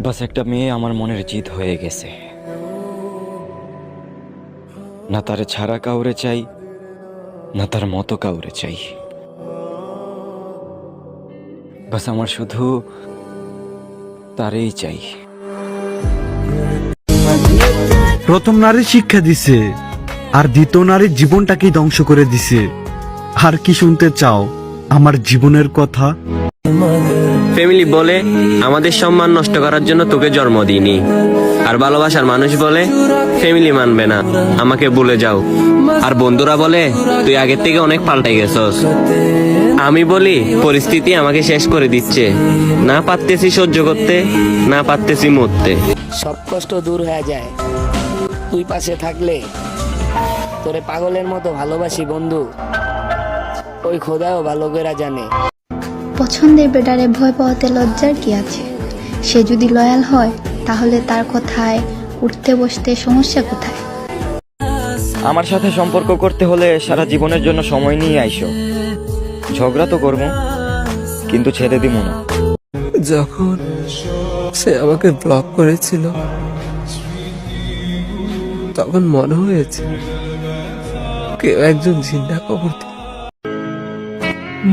বাস একটা মেয়ে আমার মনের জিত হয়ে গেছে। না তার ছাড়া কাউরে চাই, না তার মতো কাউরে চাই। বাস আমার শুধু তারেই চাই। প্রথম নারী শিক্ষা দিছে, আর দ্বিতীয় নারীর জীবনটাকেই ধ্বংস করে দিছে। আর কি শুনতে চাও? আমার জীবনের কথা? ফ্যামিলি বলে, আমাদের সম্মান নষ্ট করার জন্য তোকে জন্ম দিইনি। আর ভালোবাসার মানুষ বলে ফ্যামিলি মানবে না, আমাকে ভুলে যাও। আর বন্ধুরা বলে, তুই আগের থেকে অনেক পাল্টাই গেছস। আমি বলি, পরিস্থিতি আমাকে শেষ করে দিচ্ছে। না পারতেছি সহ্য করতে, না পারতেছি মরতে। সব কষ্ট দূর হয়ে যায়। তুই পাশে থাকলে, তোরে পাগলের মতো ভালোবাসি বন্ধু। ওই খোদাও ভালো করে জানে। পছন্দের বেটারে ভয় পাওয়াতে লজ্জার কি আছে? সে যদি লয়াল হয় তাহলে তার কথায় উঠতে বসতে সমস্যা কোথায়? আমার সাথে সম্পর্ক করতে হলে সারা জীবনের জন্য সময় নিয়ে আইসো। ঝগড়া তো করব কিন্তু ছেড়ে দিব না। যখন সে আমাকে ব্লক করেছিল তখন মনে হয়েছে কেউ একজন জিন্দা কবর দিল।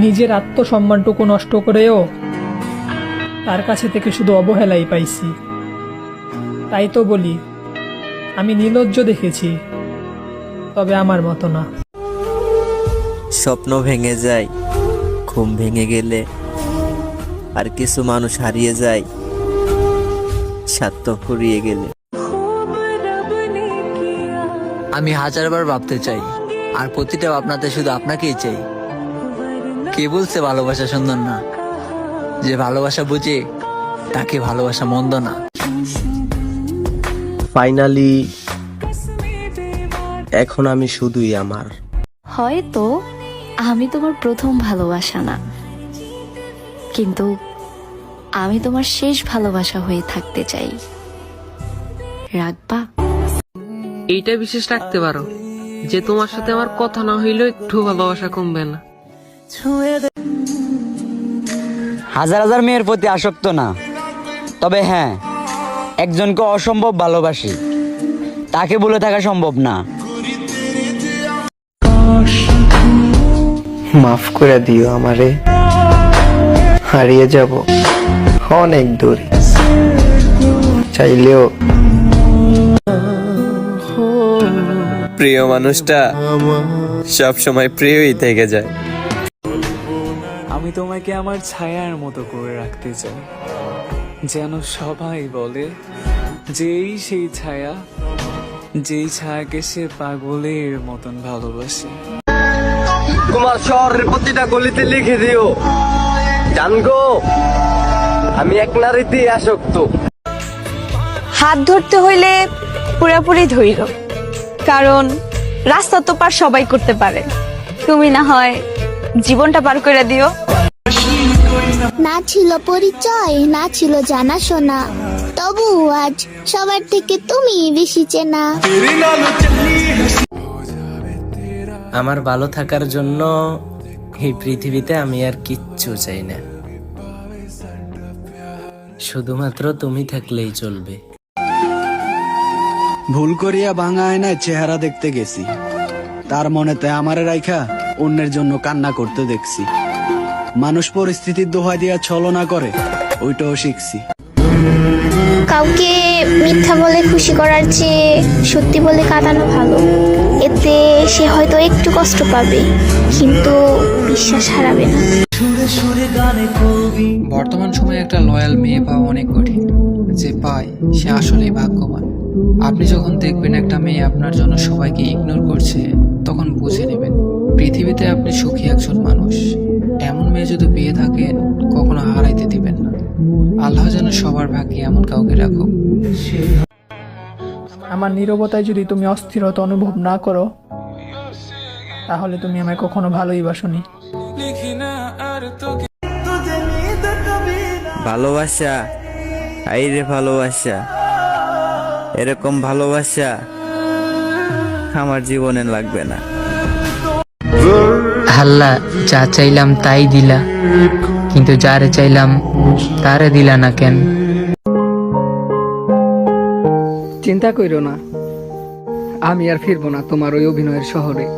নিজের আত্মসম্মানটুকু নষ্ট করেও তার কাছে থেকে শুধু অবহেলাই পাইছি। তাই তো বলি আমি নির্লজ্জ দেখেছি তবে আমার মতো না। স্বপ্ন ভেঙে যায় ঘুম ভেঙে গেলে আর কিছু মানুষ হারিয়ে যায় স্বার্থ ফুরিয়ে গেলে। আমি হাজারবার ভাবতে চাই আর প্রতিটা ভাবনাতে শুধু আপনাকেই চাই। কে বলছে ভালোবাসা সুন্দর না? যে ভালোবাসা বুঝে তাকে ভালোবাসা মন্দ না। ফাইনালি এখন আমি শুধুই আমার। হয়তো আমি তোমার প্রথম ভালোবাসা না। কিন্তু আমি তোমার শেষ ভালোবাসা হয়ে থাকতে চাই। রাখবা। এইটা বিশেষ রাখতে পারো যে তোমার সাথে আমার কথা না হইলেও একটু ভালোবাসা কমবে না। হাজার হাজার মেয়ের প্রতি আসক্ত না। তবে হ্যাঁ একজনকে অসম্ভব ভালোবাসি। তাকে বলে থাকা সম্ভব না। মাফ করে দিও আমারে। হারিয়ে যাব অনেক দূর। চাইলেও প্রিয় মানুষটা সব সময় প্রিয়ই থেকে যায়। আমি তোমাকে আমার ছায়ার মতো করে রাখতে চাই। যেন সবাই বলে যেই সেই ছায়া যেই ছায়াকে সে পাগলের মতন ভালোবাসে। তোমার শহরের প্রতিটা গলিতে লিখে দিও। জানগো আমি এক নারীতে আসক্ত। হাত ধরতে হইলে পুরাপুরি ধইল কারণ রাস্তা তো পার সবাই করতে পারে। তুমি না হয় জীবনটা পার করে দিও। না ছিল পরিচয় না ছিল জানাশোনা। তবু আজ সবার থেকে তুমি বেশি চেনা। আমার ভালো থাকার জন্য এই পৃথিবীতে আমি আর কিচ্ছু চাই না। শুধুমাত্র তুমি থাকলেই চলবে। ভুল করিয়া ভাঙা আয়নায় চেহারা দেখতে গেছি। তার মনেতে আমারে রাইখা অন্যের জন্য কান্না করতে দেখছি। মানুষ পরিস্থিতির দোহাই দিয়া ছলনা করে ওইটাও শিখছি। কাউকে মিথ্যা বলে খুশি করার চেয়ে সত্যি বলে কাটানো ভালো। এতে সে হয়তো একটু কষ্ট পাবে কিন্তু বিশ্বাস হারাবে না। বর্তমান সময়ে একটা লয়াল মেয়ে পাওয়া অনেক কঠিন যে পায় সে আসলেই ভাগ্যবান। আপনি যখন দেখবেন একটা মেয়ে আপনার জন্য সবাইকে ইগনোর করছে তখন বুঝে নেবেন পৃথিবীতে আপনি সুখী একজন মানুষ। এমন মেয়ে যদি পেয়ে থাকেন কখনো হারাইতে দিবেন না। আল্লাহ যেন সবার ভাগ্যে এমন কাউকে রাখো আমার নীরবতায় যদি তুমি অস্থিরতা অনুভব না করো তাহলে তুমি আমায় কখনো ভালোই বাসনি। ভালোবাসা? আইরে ভালোবাসা। এরকম ভালোবাসা আমার জীবনে লাগবে না। আল্লাহ যা চাইলাম তাই দিলা। কিন্তু যারে চাইলাম তারে দিলা না কেন? চিন্তা কইরো না আমি আর ফিরবো না তোমার ওই অভিনয়ের শহরে।